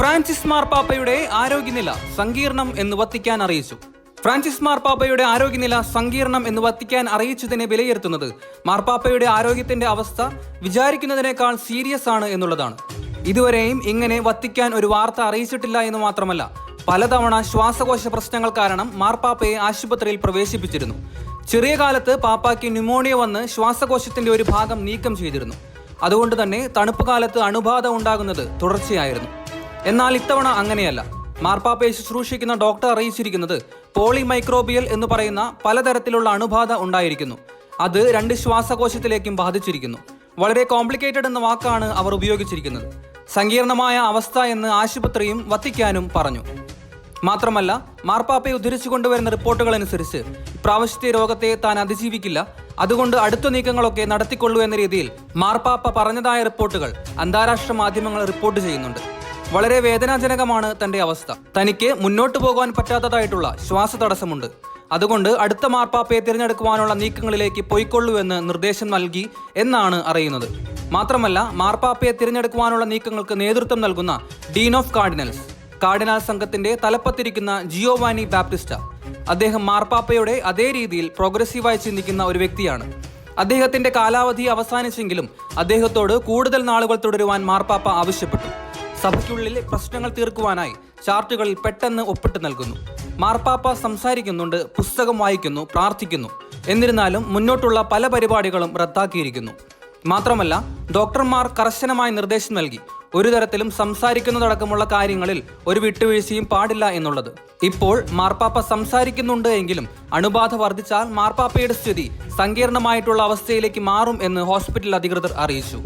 Francis മാർപ്പാപ്പയുടെ ആരോഗ്യനില സങ്കീർണം എന്ന് വത്തിക്കാൻ അറിയിച്ചു. ഫ്രാൻസിസ് മാർപ്പാപ്പയുടെ ആരോഗ്യനില സങ്കീർണം എന്ന് വത്തിക്കാൻ അറിയിച്ചതിനെ വിലയിരുത്തുന്നത് മാർപ്പാപ്പയുടെ ആരോഗ്യത്തിന്റെ അവസ്ഥ വിചാരിക്കുന്നതിനേക്കാൾ സീരിയസ് ആണ് എന്നുള്ളതാണ്. ഇതുവരെയും ഇങ്ങനെ വത്തിക്കാൻ ഒരു വാർത്ത അറിയിച്ചിട്ടില്ല എന്ന് മാത്രമല്ല പലതവണ ശ്വാസകോശ പ്രശ്നങ്ങൾ കാരണം മാർപ്പാപ്പയെ ആശുപത്രിയിൽ പ്രവേശിപ്പിച്ചിരുന്നു. ചെറിയ കാലത്ത് പാപ്പായ്ക്ക് ന്യൂമോണിയ വന്ന് ശ്വാസകോശത്തിന്റെ ഒരു ഭാഗം നീക്കം ചെയ്തിരുന്നു. അതുകൊണ്ട് തന്നെ തണുപ്പ് കാലത്ത് അണുബാധ ഉണ്ടാകുന്നത് തുടർച്ചയായിരുന്നു. എന്നാൽ ഇത്തവണ അങ്ങനെയല്ല. മാർപ്പാപ്പയെ ശുശ്രൂഷിക്കുന്ന ഡോക്ടർ അറിയിച്ചിരിക്കുന്നത് പോളി മൈക്രോബിയൽ എന്ന് പറയുന്ന പലതരത്തിലുള്ള അണുബാധ ഉണ്ടായിരിക്കുന്നു. അത് രണ്ട് ശ്വാസകോശത്തിലേക്കും ബാധിച്ചിരിക്കുന്നു. വളരെ കോംപ്ലിക്കേറ്റഡ് എന്ന വാക്കാണ് അവർ ഉപയോഗിച്ചിരിക്കുന്നത്. സങ്കീർണമായ അവസ്ഥ എന്ന് ആശുപത്രിയും വത്തിക്കാനും പറഞ്ഞു. മാത്രമല്ല മാർപ്പാപ്പയെ ഉദ്ധരിച്ചു കൊണ്ടുവരുന്ന റിപ്പോർട്ടുകൾ അനുസരിച്ച് ഇപ്രാവശ്യത്തെ രോഗത്തെ താൻ അതിജീവിക്കില്ല. അതുകൊണ്ട് അടുത്ത നീക്കങ്ങളൊക്കെ നടത്തിക്കൊള്ളൂ എന്ന രീതിയിൽ മാർപ്പാപ്പ പറഞ്ഞതായ റിപ്പോർട്ടുകൾ അന്താരാഷ്ട്ര മാധ്യമങ്ങൾ റിപ്പോർട്ട് ചെയ്യുന്നുണ്ട്. വളരെ വേദനാജനകമാണ് തന്റെ അവസ്ഥ. തനിക്ക് മുന്നോട്ടു പോകാൻ പറ്റാത്തതായിട്ടുള്ള ശ്വാസ തടസ്സമുണ്ട്. അതുകൊണ്ട് അടുത്ത മാർപ്പാപ്പയെ തിരഞ്ഞെടുക്കുവാനുള്ള നീക്കങ്ങളിലേക്ക് പോയിക്കൊള്ളുവെന്ന് നിർദ്ദേശം നൽകി എന്നാണ് അറിയുന്നത്. മാത്രമല്ല മാർപ്പാപ്പയെ തിരഞ്ഞെടുക്കുവാനുള്ള നീക്കങ്ങൾക്ക് നേതൃത്വം നൽകുന്ന ഡീൻ ഓഫ് കാർഡിനൽസ്. കാർഡിനൽ സംഘത്തിന്റെ തലപ്പത്തിരിക്കുന്ന ജിയോവാനി ബാപ്റ്റിസ്റ്റ. അദ്ദേഹം മാർപ്പാപ്പയുടെ അതേ രീതിയിൽ പ്രോഗ്രസീവായി ചിന്തിക്കുന്ന ഒരു വ്യക്തിയാണ്. അദ്ദേഹത്തിന്റെ കാലാവധി അവസാനിച്ചെങ്കിലും അദ്ദേഹത്തോട് കൂടുതൽ നാളുകൾ തുടരുവാൻ മാർപ്പാപ്പ ആവശ്യപ്പെട്ടു. സഭയ്ക്കുള്ളിൽ പ്രശ്നങ്ങൾ തീർക്കുവാനായി ചാർട്ടുകളിൽ പെട്ടെന്ന് ഒപ്പിട്ട് നൽകുന്നു. മാർപ്പാപ്പ സംസാരിക്കുന്നുണ്ട് പുസ്തകം വായിക്കുന്നു പ്രാർത്ഥിക്കുന്നു. എന്നിരുന്നാലും മുന്നോട്ടുള്ള പല പരിപാടികളും റദ്ദാക്കിയിരിക്കുന്നു. മാത്രമല്ല ഡോക്ടർമാർ കർശനമായ നിർദ്ദേശം നൽകി. ഒരു തരത്തിലും സംസാരിക്കുന്നതടക്കമുള്ള കാര്യങ്ങളിൽ ഒരു വിട്ടുവീഴ്ചയും പാടില്ല എന്നുള്ളത്. ഇപ്പോൾ മാർപ്പാപ്പ സംസാരിക്കുന്നുണ്ട് എങ്കിലും അണുബാധ വർദ്ധിച്ചാൽ മാർപ്പാപ്പയുടെ സ്ഥിതി സങ്കീർണമായിട്ടുള്ള അവസ്ഥയിലേക്ക് മാറും എന്ന് ഹോസ്പിറ്റൽ അധികൃതർ അറിയിച്ചു.